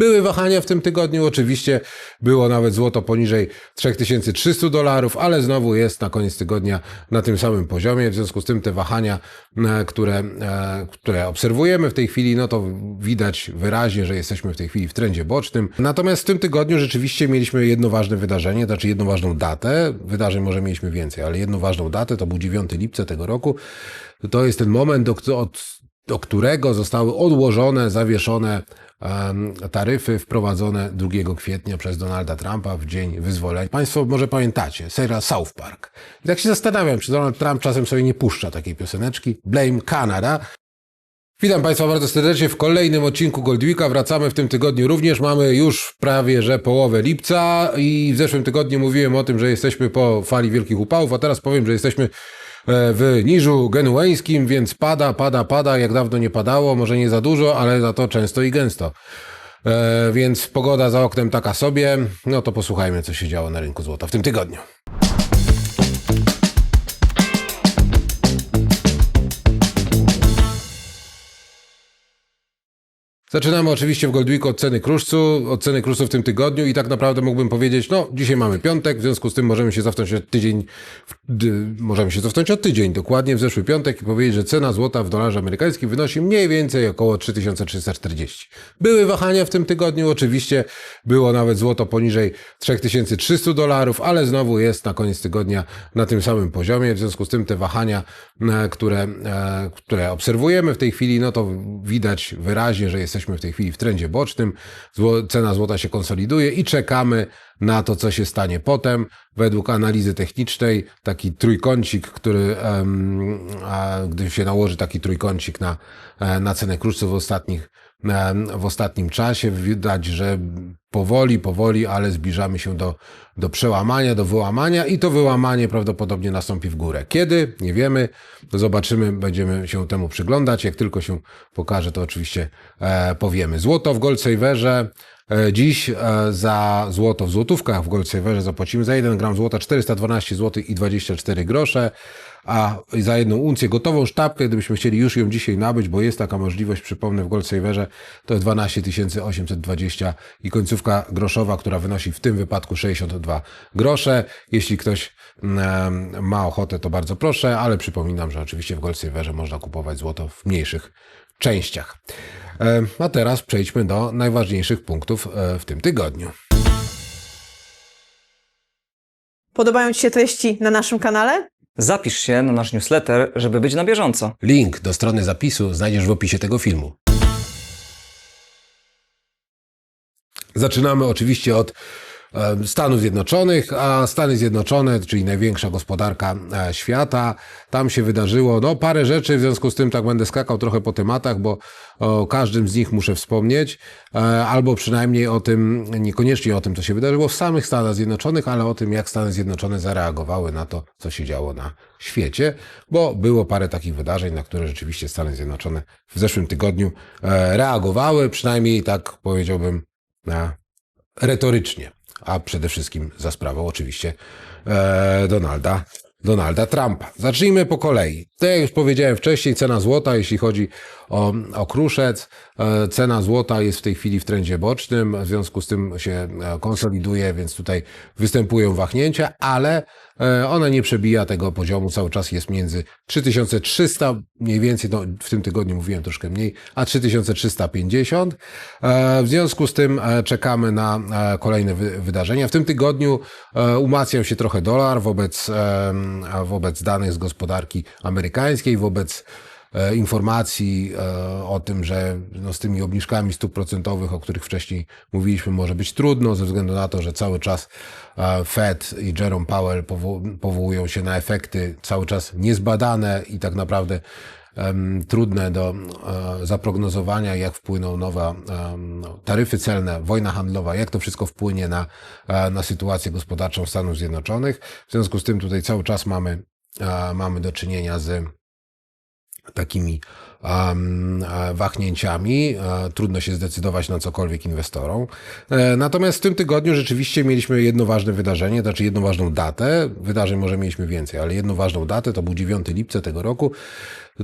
Były wahania w tym tygodniu, oczywiście było nawet złoto poniżej 3300 dolarów, ale znowu jest na koniec tygodnia na tym samym poziomie. W związku z tym te wahania, e, które, e, które obserwujemy w tej chwili, no to widać wyraźnie, że jesteśmy w tej chwili w trendzie bocznym. Natomiast w tym tygodniu rzeczywiście mieliśmy jedno ważne wydarzenie, znaczy jedną ważną datę. Wydarzeń może mieliśmy więcej, ale jedną ważną datę to był 9 lipca tego roku. To jest ten moment, do, od, do którego zostały odłożone, zawieszone taryfy wprowadzone 2 kwietnia przez Donalda Trumpa w dzień wyzwolenia. Państwo może pamiętacie, serial South Park. I tak się zastanawiam, czy Donald Trump czasem sobie nie puszcza takiej pioseneczki. Blame Canada. Witam Państwa bardzo serdecznie w kolejnym odcinku Goldwika. Wracamy w tym tygodniu również. Mamy już prawie że połowę lipca i w zeszłym tygodniu mówiłem o tym, że jesteśmy po fali wielkich upałów, a teraz powiem, że jesteśmy w Niżu Genueńskim, więc pada, pada, pada, jak dawno nie padało, może nie za dużo, ale za to często i gęsto. E, więc pogoda za oknem taka sobie. No to posłuchajmy, co się działo na rynku złota w tym tygodniu. Zaczynamy oczywiście w Goldweeku od ceny kruszcu, od ceny kruszcu w tym tygodniu i tak naprawdę mógłbym powiedzieć, no dzisiaj mamy piątek, w związku z tym możemy się cofnąć od tydzień, możemy się cofnąć od tydzień, dokładnie w zeszły piątek i powiedzieć, że cena złota w dolarze amerykańskim wynosi mniej więcej około 3340. Były wahania w tym tygodniu, oczywiście było nawet złoto poniżej 3300 dolarów, ale znowu jest na koniec tygodnia na tym samym poziomie, w związku z tym te wahania, e, które, e, które obserwujemy w tej chwili, no to widać wyraźnie, że jesteśmy w tej chwili w trendzie bocznym, Zło, cena złota się konsoliduje i czekamy na to, co się stanie potem. Według analizy technicznej taki trójkącik, który, em, a, gdy się nałoży taki trójkącik na, e, na cenę kruszcu w ostatnich w ostatnim czasie widać, że powoli, powoli, ale zbliżamy się do, do przełamania, do wyłamania i to wyłamanie prawdopodobnie nastąpi w górę. Kiedy? Nie wiemy. Zobaczymy, będziemy się temu przyglądać. Jak tylko się pokaże, to oczywiście e, powiemy. Złoto w Goldsaverze. E, Dziś e, za złoto w złotówkach w Goldsaverze zapłacimy za 1 gram złota 412 zł i 24 grosze, a za jedną uncję gotową sztabkę, gdybyśmy chcieli już ją dzisiaj nabyć, bo jest taka możliwość, przypomnę, w Goldsaverze to jest 12 820 i końcówka groszowa, która wynosi w tym wypadku 62 grosze. Jeśli ktoś mm, ma ochotę, to bardzo proszę, ale przypominam, że oczywiście w Goldsaverze można kupować złoto w mniejszych częściach. E, A teraz przejdźmy do najważniejszych punktów e, w tym tygodniu. Podobają Ci się treści na naszym kanale? Zapisz się na nasz newsletter, żeby być na bieżąco. Link do strony zapisu znajdziesz w opisie tego filmu. Zaczynamy oczywiście od Stanów Zjednoczonych, a Stany Zjednoczone, czyli największa gospodarka e, świata, tam się wydarzyło no, parę rzeczy, w związku z tym tak będę skakał trochę po tematach, bo o każdym z nich muszę wspomnieć, e, albo przynajmniej o tym, niekoniecznie o tym, co się wydarzyło w samych Stanach Zjednoczonych, ale o tym, jak Stany Zjednoczone zareagowały na to, co się działo na świecie, bo było parę takich wydarzeń, na które rzeczywiście Stany Zjednoczone w zeszłym tygodniu e, reagowały, przynajmniej tak powiedziałbym, retorycznie, a przede wszystkim za sprawą oczywiście e, Donalda, Donalda Trumpa. Zacznijmy po kolei. Tak jak już powiedziałem wcześniej, cena złota, jeśli chodzi o, o kruszec, e, cena złota jest w tej chwili w trendzie bocznym, w związku z tym się e, konsoliduje, więc tutaj występują wahnięcia, ale e, ona nie przebija tego poziomu, cały czas jest między 3300, mniej więcej, no, w tym tygodniu mówiłem troszkę mniej, a 3350. E, W związku z tym czekamy na kolejne wy- wydarzenia. W tym tygodniu umacniał się trochę dolar wobec, wobec danych z gospodarki amerykańskiej, wobec informacji e, o tym, że no, z tymi obniżkami stóp procentowych, o których wcześniej mówiliśmy, może być trudno, ze względu na to, że cały czas e, Fed i Jerome Powell powo- powołują się na efekty cały czas niezbadane i tak naprawdę trudne do e, zaprognozowania, jak wpłyną nowe no, taryfy celne, wojna handlowa, jak to wszystko wpłynie na, e, na sytuację gospodarczą Stanów Zjednoczonych. W związku z tym tutaj cały czas mamy, e, mamy do czynienia z takimi um, wahnięciami. E, Trudno się zdecydować na cokolwiek inwestorom. E, Natomiast w tym tygodniu rzeczywiście mieliśmy jedno ważne wydarzenie, znaczy jedną ważną datę. Wydarzeń może mieliśmy więcej, ale jedną ważną datę to był 9 lipca tego roku.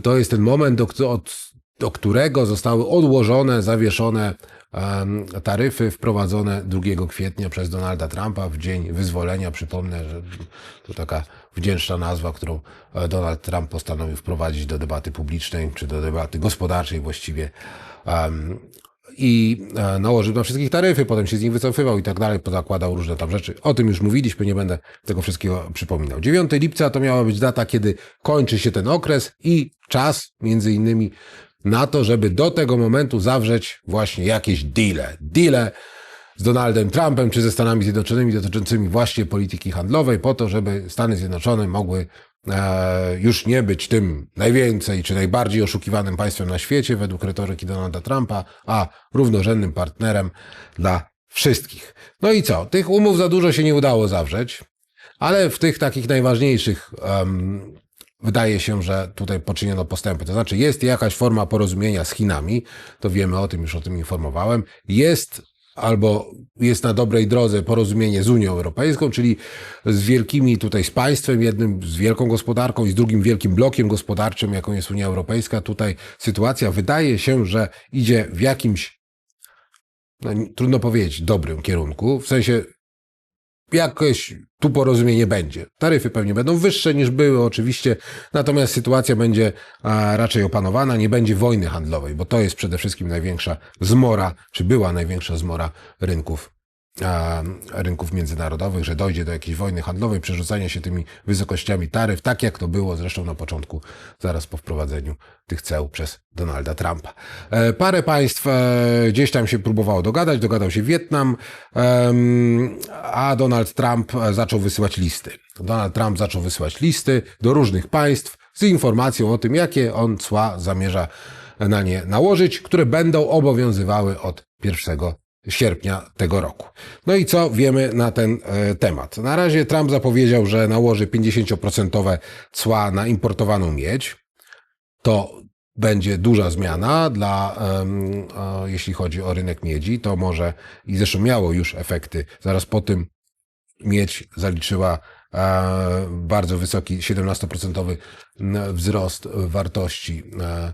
To jest ten moment, do, od, do którego zostały odłożone, zawieszone taryfy wprowadzone 2 kwietnia przez Donalda Trumpa w dzień wyzwolenia. Przypomnę, że to taka wdzięczna nazwa, którą e, Donald Trump postanowił wprowadzić do debaty publicznej, czy do debaty gospodarczej właściwie. I e, nałożył na wszystkich taryfy, potem się z nich wycofywał i tak dalej, pozakładał różne tam rzeczy. O tym już mówiliśmy, nie będę tego wszystkiego przypominał. 9 lipca to miała być data, kiedy kończy się ten okres i czas między innymi na to, żeby do tego momentu zawrzeć właśnie jakieś deale. Deale z Donaldem Trumpem czy ze Stanami Zjednoczonymi dotyczącymi właśnie polityki handlowej, po to, żeby Stany Zjednoczone mogły e, już nie być tym najwięcej czy najbardziej oszukiwanym państwem na świecie według retoryki Donalda Trumpa, a równorzędnym partnerem dla wszystkich. No i co? Tych umów za dużo się nie udało zawrzeć, ale w tych takich najważniejszych em, wydaje się, że tutaj poczyniono postępy. To znaczy jest jakaś forma porozumienia z Chinami, to wiemy o tym, już o tym informowałem. Jest albo jest na dobrej drodze porozumienie z Unią Europejską, czyli z wielkimi tutaj, z państwem, jednym z wielką gospodarką i z drugim wielkim blokiem gospodarczym, jaką jest Unia Europejska. Tutaj sytuacja wydaje się, że idzie w jakimś, no, trudno powiedzieć, dobrym kierunku, w sensie jakoś tu porozumienie będzie. Taryfy pewnie będą wyższe niż były oczywiście, natomiast sytuacja będzie raczej opanowana, nie będzie wojny handlowej, bo to jest przede wszystkim największa zmora, czy była największa zmora rynków rynków międzynarodowych, że dojdzie do jakiejś wojny handlowej, przerzucania się tymi wysokościami taryf, tak jak to było zresztą na początku, zaraz po wprowadzeniu tych ceł przez Donalda Trumpa. E, parę państw e, gdzieś tam się próbowało dogadać, dogadał się Wietnam, a Donald Trump e, zaczął wysyłać listy. Donald Trump zaczął wysyłać listy do różnych państw z informacją o tym, jakie on cła zamierza na nie nałożyć, które będą obowiązywały od 1 sierpnia tego roku. No i co wiemy na ten e, temat? Na razie Trump zapowiedział, że nałoży 50% cła na importowaną miedź. To będzie duża zmiana dla, em, e, jeśli chodzi o rynek miedzi. To może i zresztą miało już efekty. Zaraz po tym miedź zaliczyła e, bardzo wysoki 17% wzrost wartości e,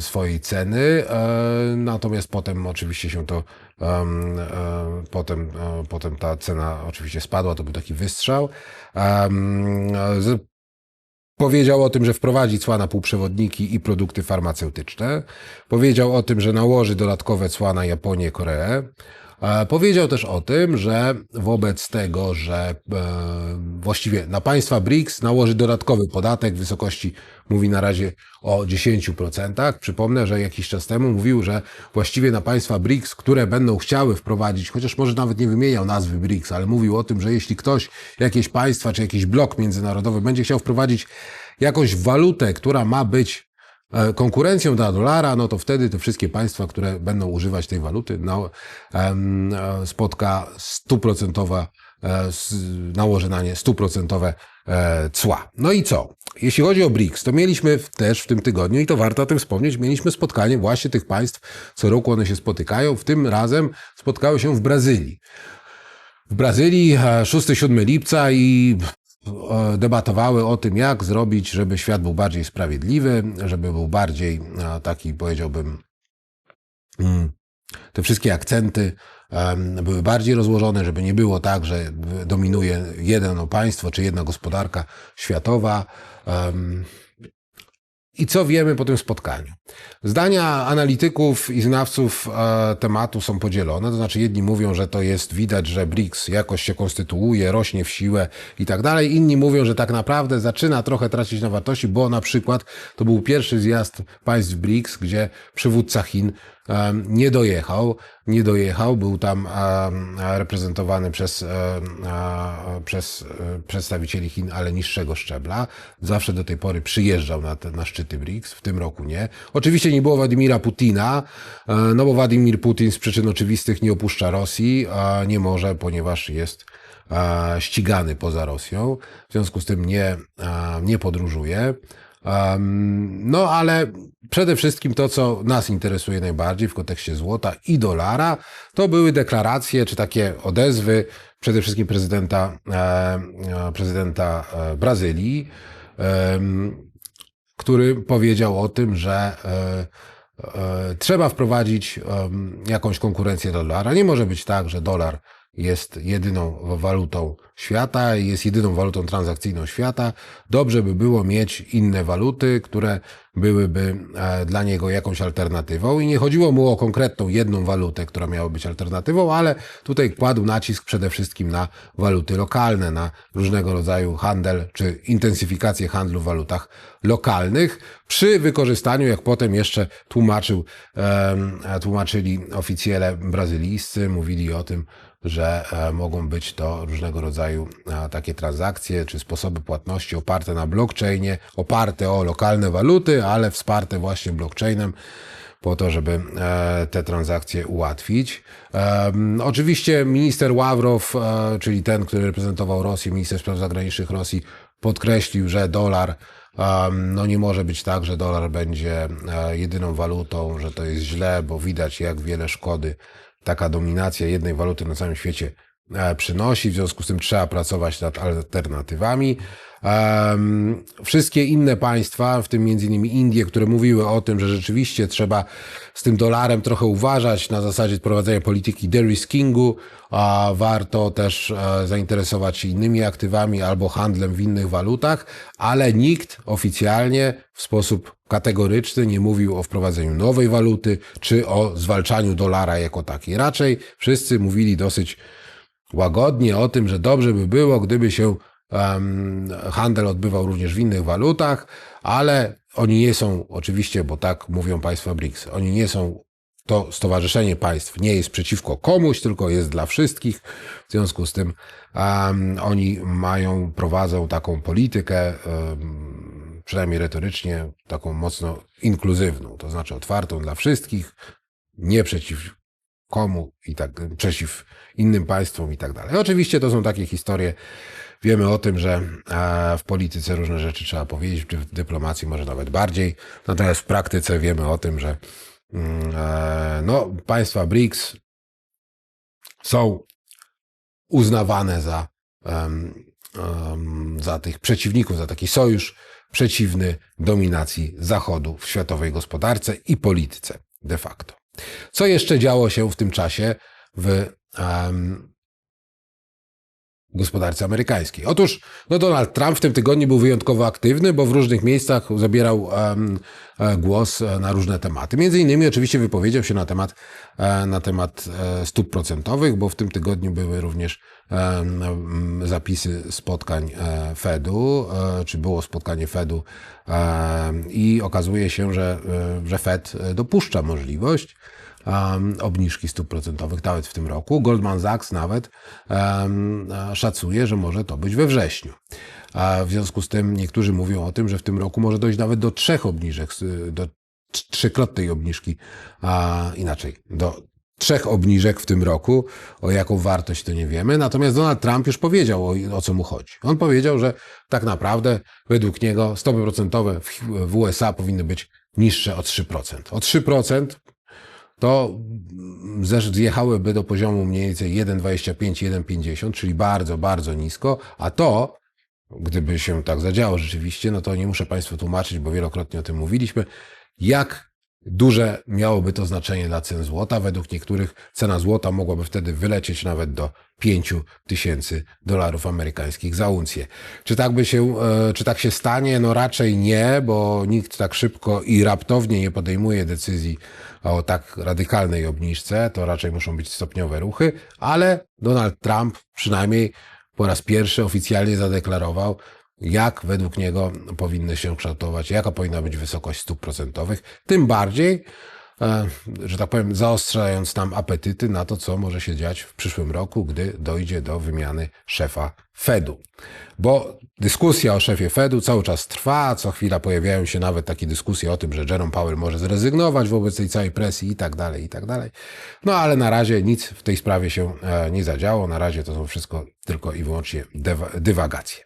swojej ceny, e, natomiast potem oczywiście się to, e, potem, e, potem ta cena oczywiście spadła, to był taki wystrzał. Powiedział o tym, że wprowadzi cła na półprzewodniki i produkty farmaceutyczne. Powiedział o tym, że nałoży dodatkowe cła na Japonię, Koreę. E, Powiedział też o tym, że wobec tego, że e, właściwie na państwa BRICS nałoży dodatkowy podatek w wysokości, mówi na razie o 10%. Przypomnę, że jakiś czas temu mówił, że właściwie na państwa BRICS, które będą chciały wprowadzić, chociaż może nawet nie wymieniał nazwy BRICS, ale mówił o tym, że jeśli ktoś, jakieś państwa czy jakiś blok międzynarodowy będzie chciał wprowadzić jakąś walutę, która ma być konkurencją dla dolara, no to wtedy te wszystkie państwa, które będą używać tej waluty, no, e, spotka stuprocentowe e, s- nałoży na nie stuprocentowe e, cła. No i co? Jeśli chodzi o BRICS, to mieliśmy też w tym tygodniu, i to warto o tym wspomnieć, mieliśmy spotkanie właśnie tych państw, co roku one się spotykają, w tym razem spotkały się w Brazylii. W Brazylii e, 6-7 lipca i e, debatowały o tym, jak zrobić, żeby świat był bardziej sprawiedliwy, żeby był bardziej e, taki, powiedziałbym, mm, te wszystkie akcenty były bardziej rozłożone, żeby nie było tak, że dominuje jedno państwo czy jedna gospodarka światowa. I co wiemy po tym spotkaniu? Zdania analityków i znawców e, tematu są podzielone, to znaczy jedni mówią, że to jest widać, że BRICS jakoś się konstytuuje, rośnie w siłę i tak dalej. Inni mówią, że tak naprawdę zaczyna trochę tracić na wartości, bo na przykład to był pierwszy zjazd państw BRICS, gdzie przywódca Chin nie dojechał, nie dojechał, był tam reprezentowany przez, przez e, przedstawicieli Chin, ale niższego szczebla. Zawsze do tej pory przyjeżdżał na, te, na szczyty BRICS, w tym roku nie. Oczywiście nie było Władimira Putina, e, no bo Władimir Putin z przyczyn oczywistych nie opuszcza Rosji, a nie może, ponieważ jest e, ścigany poza Rosją, w związku z tym nie, nie podróżuje. Em, No, ale przede wszystkim to, co nas interesuje najbardziej w kontekście złota i dolara, to były deklaracje czy takie odezwy przede wszystkim prezydenta, e, e, prezydenta e, Brazylii, em, który powiedział o tym, że e, e, trzeba wprowadzić jakąś konkurencję do dolara. Nie może być tak, że dolar jest jedyną walutą świata jest jedyną walutą transakcyjną świata. Dobrze by było mieć inne waluty, które byłyby e, dla niego jakąś alternatywą. I nie chodziło mu o konkretną jedną walutę, która miała być alternatywą, ale tutaj kładł nacisk przede wszystkim na waluty lokalne, na różnego rodzaju handel czy intensyfikację handlu w walutach lokalnych, przy wykorzystaniu, jak potem jeszcze tłumaczył, tłumaczyli oficjele brazylijscy, mówili o tym, że e, mogą być to różnego rodzaju e, takie transakcje czy sposoby płatności oparte na blockchainie, oparte o lokalne waluty, ale wsparte właśnie blockchainem po to, żeby e, te transakcje ułatwić. Oczywiście minister Ławrow, czyli ten, który reprezentował Rosję, minister spraw zagranicznych Rosji, podkreślił, że dolar no nie może być tak, że dolar będzie jedyną walutą, że to jest źle, bo widać jak wiele szkody taka dominacja jednej waluty na całym świecie przynosi, w związku z tym trzeba pracować nad alternatywami. Wszystkie inne państwa, w tym innymi Indie, które mówiły o tym, że rzeczywiście trzeba z tym dolarem trochę uważać na zasadzie prowadzenia polityki de-riskingu, a warto też e, zainteresować się innymi aktywami albo handlem w innych walutach, ale nikt oficjalnie w sposób kategoryczny nie mówił o wprowadzeniu nowej waluty czy o zwalczaniu dolara jako takiej. Raczej wszyscy mówili dosyć łagodnie o tym, że dobrze by było, gdyby się em, handel odbywał również w innych walutach, ale oni nie są, oczywiście, bo tak mówią państwa BRICS, oni nie są, to stowarzyszenie państw nie jest przeciwko komuś, tylko jest dla wszystkich. W związku z tym em, oni mają, prowadzą taką politykę, em, przynajmniej retorycznie, taką mocno inkluzywną, to znaczy otwartą dla wszystkich, nie przeciw komu i tak przeciw innym państwom i tak dalej. Oczywiście to są takie historie. Wiemy o tym, że w polityce różne rzeczy trzeba powiedzieć, w dyplomacji może nawet bardziej. Natomiast w praktyce wiemy o tym, że mm, e, no, państwa BRICS są uznawane za, za tych przeciwników, za taki sojusz przeciwny dominacji Zachodu w światowej gospodarce i polityce de facto. Co jeszcze działo się w tym czasie w em, gospodarce amerykańskiej? Otóż no Donald Trump w tym tygodniu był wyjątkowo aktywny, bo w różnych miejscach zabierał e, głos e, na różne tematy. Między innymi oczywiście wypowiedział się na temat, e, na temat stóp procentowych, bo w tym tygodniu były również zapisy spotkań Fedu, czy było spotkanie Fedu i okazuje się, że, że Fed dopuszcza możliwość um, obniżki stóp procentowych nawet w tym roku. Goldman Sachs nawet um, szacuje, że może to być we wrześniu. A w związku z tym niektórzy mówią o tym, że w tym roku może dojść nawet do trzech obniżek, do trz- trzykrotnej obniżki, a inaczej, do trzech obniżek w tym roku. O jaką wartość to nie wiemy. Natomiast Donald Trump już powiedział, o, o co mu chodzi. On powiedział, że tak naprawdę według niego stopy procentowe w, w USA powinny być niższe o 3%. O 3% to zesz- zjechałyby do poziomu mniej więcej 1,25-1,50, czyli bardzo, bardzo nisko, a to, gdyby się tak zadziało rzeczywiście, no to nie muszę Państwu tłumaczyć, bo wielokrotnie o tym mówiliśmy, jak duże miałoby to znaczenie dla cen złota. Według niektórych cena złota mogłaby wtedy wylecieć nawet do 5 tysięcy dolarów amerykańskich za uncję. Czy tak by się, e, czy tak się stanie? No raczej nie, bo nikt tak szybko i raptownie nie podejmuje decyzji o tak radykalnej obniżce. To raczej muszą być stopniowe ruchy, ale Donald Trump przynajmniej po raz pierwszy oficjalnie zadeklarował, jak według niego powinny się kształtować, jaka powinna być wysokość stóp procentowych. Tym bardziej, e, że tak powiem, zaostrzając nam apetyty na to, co może się dziać w przyszłym roku, gdy dojdzie do wymiany szefa Fedu. Bo dyskusja o szefie Fedu cały czas trwa, co chwila pojawiają się nawet takie dyskusje o tym, że Jerome Powell może zrezygnować wobec tej całej presji i tak dalej, i tak dalej. No ale na razie nic w tej sprawie się e, nie zadziało. Na razie to są wszystko tylko i wyłącznie dywagacje.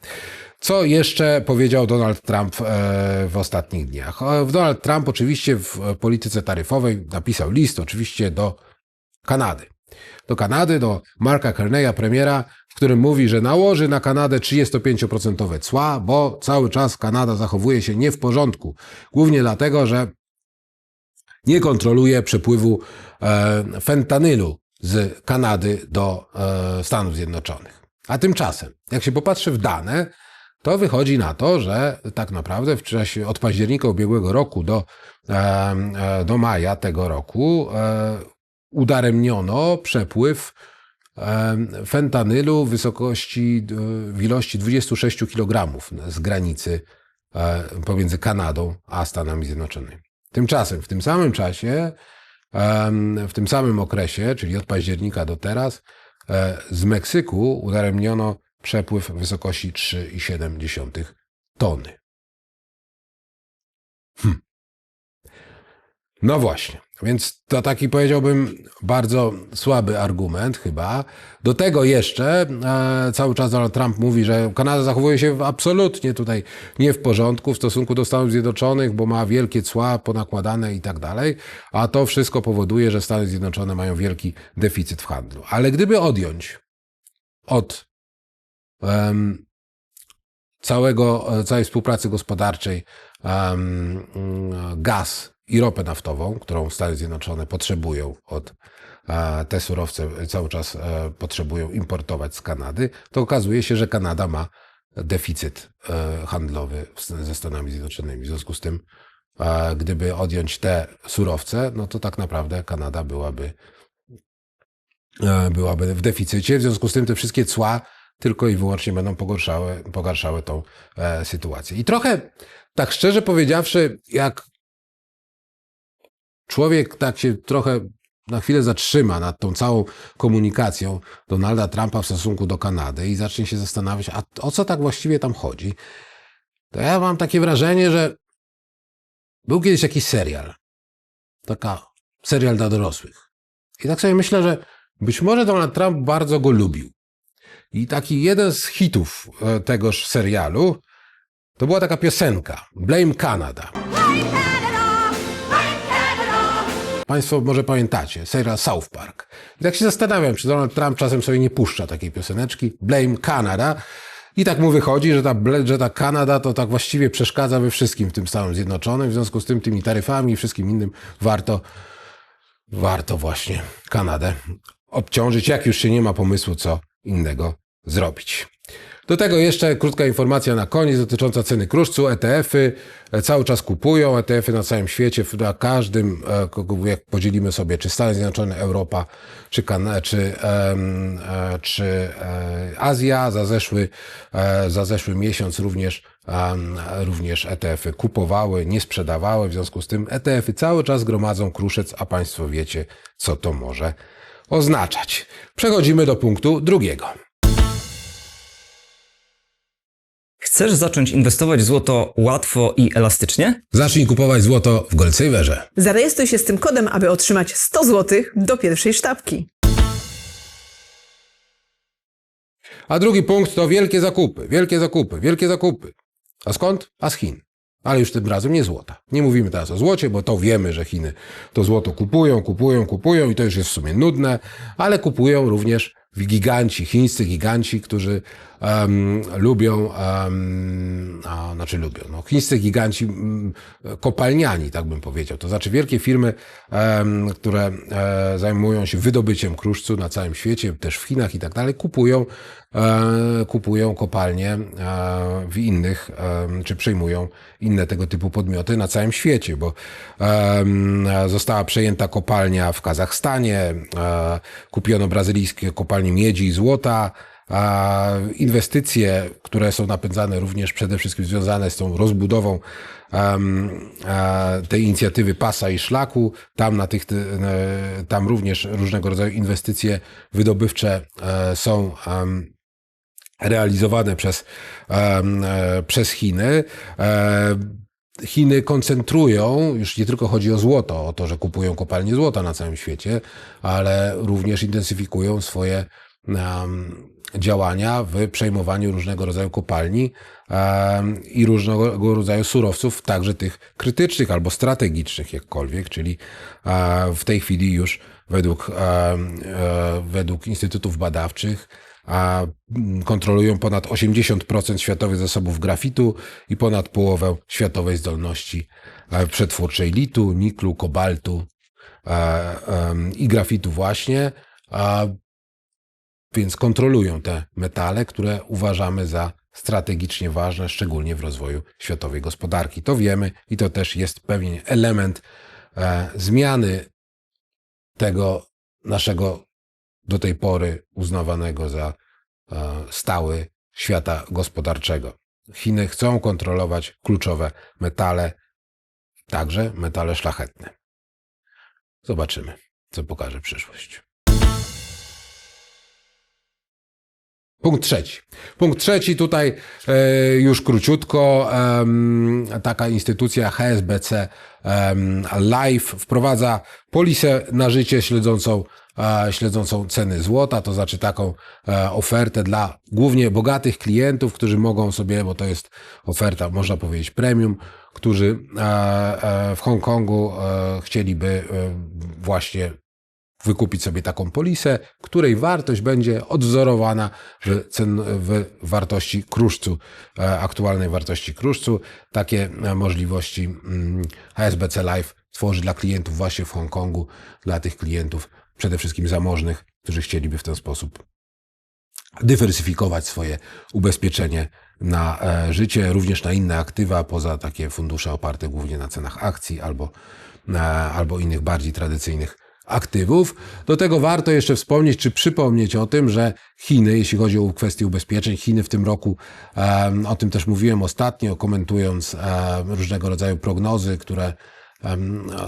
Co jeszcze powiedział Donald Trump e, w ostatnich dniach? Donald Trump oczywiście w polityce taryfowej napisał list oczywiście do Kanady. Do Kanady, do Marka Carneya, premiera, w którym mówi, że nałoży na Kanadę 35% cła, bo cały czas Kanada zachowuje się nie w porządku. Głównie dlatego, że nie kontroluje przepływu e, fentanylu z Kanady do e, Stanów Zjednoczonych. A tymczasem, jak się popatrzy w dane, to wychodzi na to, że tak naprawdę w czasie od października ubiegłego roku do, e, do maja tego roku e, udaremniono przepływ fentanylu w wysokości, w ilości 26 kg z granicy e, pomiędzy Kanadą a Stanami Zjednoczonymi. Tymczasem, w tym samym czasie, w tym samym okresie, czyli od października do teraz, z Meksyku udaremniono przepływ w wysokości 3,7 tony. Hm. No właśnie, więc to taki powiedziałbym bardzo słaby argument chyba. Do tego jeszcze e, cały czas Donald Trump mówi, że Kanada zachowuje się absolutnie tutaj nie w porządku w stosunku do Stanów Zjednoczonych, bo ma wielkie cła ponakładane i tak dalej, a to wszystko powoduje, że Stany Zjednoczone mają wielki deficyt w handlu. Ale gdyby odjąć od całego, e, całej współpracy gospodarczej mm, gaz i ropę naftową, którą Stany Zjednoczone potrzebują od e, te surowce cały czas e, potrzebują importować z Kanady, to okazuje się, że Kanada ma deficyt e, handlowy ze Stanami Zjednoczonymi. W związku z tym, e, gdyby odjąć te surowce, no to tak naprawdę Kanada byłaby e, byłaby w deficycie. W związku z tym te wszystkie cła tylko i wyłącznie będą pogarszały, pogarszały tą e, sytuację. I trochę, tak szczerze powiedziawszy, jak człowiek tak się trochę na chwilę zatrzyma nad tą całą komunikacją Donalda Trumpa w stosunku do Kanady i zacznie się zastanawiać, a o co tak właściwie tam chodzi, to ja mam takie wrażenie, że był kiedyś jakiś serial. Taka serial dla dorosłych. I tak sobie myślę, że być może Donald Trump bardzo go lubił. I taki jeden z hitów e, tegoż serialu to była taka piosenka Blame Canada. Państwo może pamiętacie, serial South Park. I tak się zastanawiam, czy Donald Trump czasem sobie nie puszcza takiej pioseneczki Blame Canada. I tak mu wychodzi, że ta, że ta Kanada to tak właściwie przeszkadza we wszystkim w tym Stanom Zjednoczonym. W związku z tym tymi taryfami i wszystkim innym warto, warto właśnie Kanadę obciążyć, jak już się nie ma pomysłu, co innego zrobić. Do tego jeszcze krótka informacja na koniec dotycząca ceny kruszcu. ETF-y e, cały czas kupują, ETF-y na całym świecie, na każdym, e, jak podzielimy sobie, czy Stany Zjednoczone, Europa, czy, czy, e, czy Azja, za zeszły, za zeszły miesiąc również, em, również ETF-y kupowały, nie sprzedawały, w związku z tym ETF-y cały czas gromadzą kruszec, a Państwo wiecie, co to może oznaczać. Przechodzimy do punktu drugiego. Chcesz zacząć inwestować w złoto łatwo i elastycznie? Zacznij kupować złoto w Goldsaverze. Zarejestruj się z tym kodem, aby otrzymać 100 zł do pierwszej sztabki. A drugi punkt to wielkie zakupy, wielkie zakupy, wielkie zakupy. A skąd? A z Chin. Ale już tym razem nie złota. Nie mówimy teraz o złocie, bo to wiemy, że Chiny to złoto kupują, kupują, kupują i to już jest w sumie nudne, ale kupują również giganci, chińscy giganci, którzy em, lubią, em, a, znaczy lubią, no, chińscy giganci mm, kopalniani, tak bym powiedział. To znaczy wielkie firmy, em, które e, zajmują się wydobyciem kruszcu na całym świecie, też w Chinach i tak dalej, kupują, e, kupują kopalnie e, w innych, czy przejmują inne tego typu podmioty na całym świecie, bo została przejęta kopalnia w Kazachstanie, kupiono brazylijskie kopalnie miedzi i złota, a inwestycje, które są napędzane również przede wszystkim związane z tą rozbudową e, tej inicjatywy pasa i szlaku, tam, na tych, e, tam również różnego rodzaju inwestycje wydobywcze e, są em, realizowane przez, e, przez Chiny. Chiny koncentrują, już nie tylko chodzi o złoto, o to, że kupują kopalnie złota na całym świecie, ale również intensyfikują swoje em, działania w przejmowaniu różnego rodzaju kopalni em, i różnego rodzaju surowców, także tych krytycznych albo strategicznych jakkolwiek, czyli e, w tej chwili już według, e, według instytutów badawczych a mm, kontrolują ponad 80% światowych zasobów grafitu i ponad połowę światowej zdolności e, przetwórczej litu, niklu, kobaltu e, i grafitu właśnie. Więc kontrolują te metale, które uważamy za strategicznie ważne, szczególnie w rozwoju światowej gospodarki. To wiemy i to też jest pewien element e, zmiany tego naszego do tej pory uznawanego za e, stały świata gospodarczego. Chiny chcą kontrolować kluczowe metale, także metale szlachetne. Zobaczymy, co pokaże przyszłość. Punkt trzeci. Punkt trzeci tutaj e, już króciutko. taka instytucja HSBC em, Life wprowadza polisę na życie śledzącą, e, śledzącą ceny złota, to znaczy taką e, ofertę dla głównie bogatych klientów, którzy mogą sobie, bo to jest oferta, można powiedzieć, premium, którzy w Hongkongu chcieliby właśnie wykupić sobie taką polisę, której wartość będzie odwzorowana w, cen, w wartości kruszcu, e, aktualnej wartości kruszcu. Takie e, możliwości mm, HSBC Life tworzy dla klientów właśnie w Hongkongu, dla tych klientów przede wszystkim zamożnych, którzy chcieliby w ten sposób dywersyfikować swoje ubezpieczenie na e, życie, również na inne aktywa, poza takie fundusze oparte głównie na cenach akcji albo, albo innych bardziej tradycyjnych aktywów. Do tego warto jeszcze wspomnieć, czy przypomnieć o tym, że Chiny, jeśli chodzi o kwestie ubezpieczeń, Chiny w tym roku, o tym też mówiłem ostatnio, komentując różnego rodzaju prognozy, które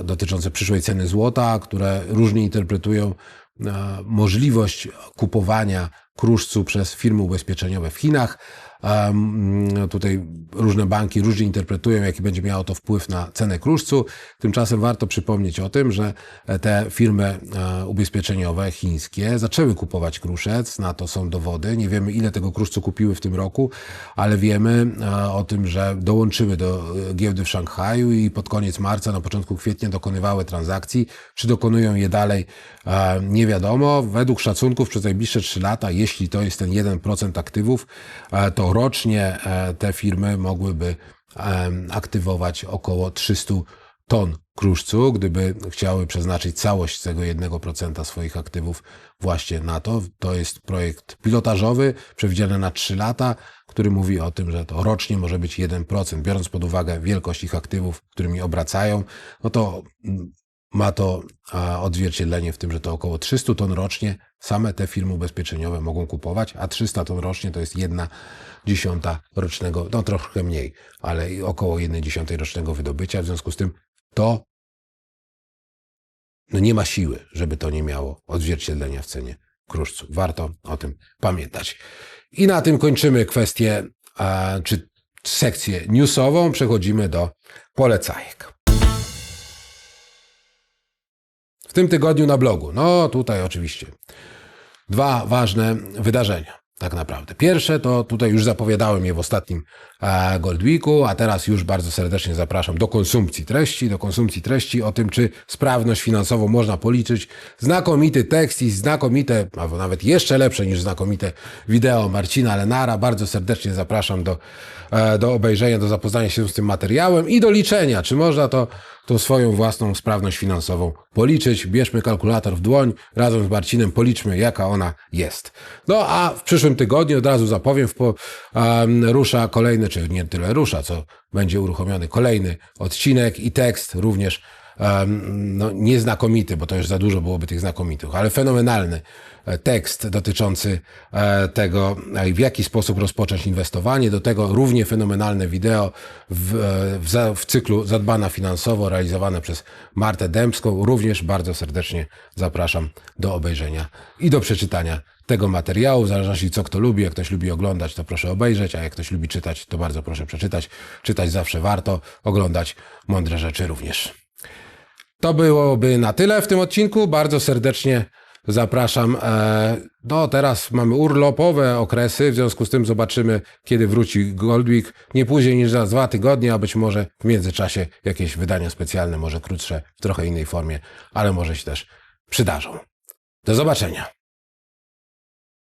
dotyczące przyszłej ceny złota, które różnie interpretują e, możliwość kupowania kruszcu przez firmy ubezpieczeniowe w Chinach. Em, Tutaj różne banki różnie interpretują, jaki będzie miało to wpływ na cenę kruszcu. Tymczasem warto przypomnieć o tym, że te firmy e, ubezpieczeniowe chińskie zaczęły kupować kruszec. Na to są dowody. Nie wiemy, ile tego kruszcu kupiły w tym roku, ale wiemy e, o tym, że dołączyły do e, giełdy w Szanghaju i pod koniec marca, na początku kwietnia dokonywały transakcji. Czy dokonują je dalej, e, nie wiadomo. Według szacunków przez najbliższe 3 lata, jeśli to jest ten 1% aktywów, e, rocznie e, te firmy mogłyby em, aktywować około 300 ton kruszcu, gdyby chciały przeznaczyć całość tego 1% swoich aktywów właśnie na to. To jest projekt pilotażowy, przewidziany na 3 lata, który mówi o tym, że to rocznie może być 1%. Biorąc pod uwagę wielkość ich aktywów, którymi obracają, no to mm, ma to odzwierciedlenie w tym, że to około 300 ton rocznie same te firmy ubezpieczeniowe mogą kupować, a 300 ton rocznie to jest jedna dziesiąta rocznego, no troszkę mniej, ale około jednej dziesiątej rocznego wydobycia. W związku z tym to no nie ma siły, żeby to nie miało odzwierciedlenia w cenie kruszcu. Warto o tym pamiętać. I na tym kończymy kwestię, a, czy sekcję newsową. Przechodzimy do polecajek. W tym tygodniu na blogu. No tutaj oczywiście dwa ważne wydarzenia. Tak naprawdę. Pierwsze to tutaj już zapowiadałem je w ostatnim e, Gold Weeku, a teraz już bardzo serdecznie zapraszam do konsumpcji treści, do konsumpcji treści o tym, czy sprawność finansową można policzyć. Znakomity tekst i znakomite, albo nawet jeszcze lepsze niż znakomite wideo Marcina Lenara. Bardzo serdecznie zapraszam do, e, do obejrzenia, do zapoznania się z tym materiałem i do liczenia, czy można to tą swoją własną sprawność finansową policzyć. Bierzmy kalkulator w dłoń, razem z Marcinem policzmy, jaka ona jest. No a w przyszłym tygodniu, od razu zapowiem, po, um, rusza kolejny, czy nie tyle rusza, co będzie uruchomiony kolejny odcinek i tekst również no, nieznakomity, bo to już za dużo byłoby tych znakomitych, ale fenomenalny e, tekst dotyczący e, tego, e, w jaki sposób rozpocząć inwestowanie. Do tego równie fenomenalne wideo w, w, w cyklu Zadbana Finansowo, realizowane przez Martę Dębską. Również bardzo serdecznie zapraszam do obejrzenia i do przeczytania tego materiału. W zależności co kto lubi. Jak ktoś lubi oglądać, to proszę obejrzeć, a jak ktoś lubi czytać, to bardzo proszę przeczytać. Czytać zawsze warto, oglądać mądre rzeczy również. To byłoby na tyle w tym odcinku. Bardzo serdecznie zapraszam. E, No, teraz mamy urlopowe okresy, w związku z tym zobaczymy, kiedy wróci Gold Week. Nie później niż za dwa tygodnie, a być może w międzyczasie jakieś wydania specjalne, może krótsze, w trochę innej formie, ale może się też przydarzą. Do zobaczenia.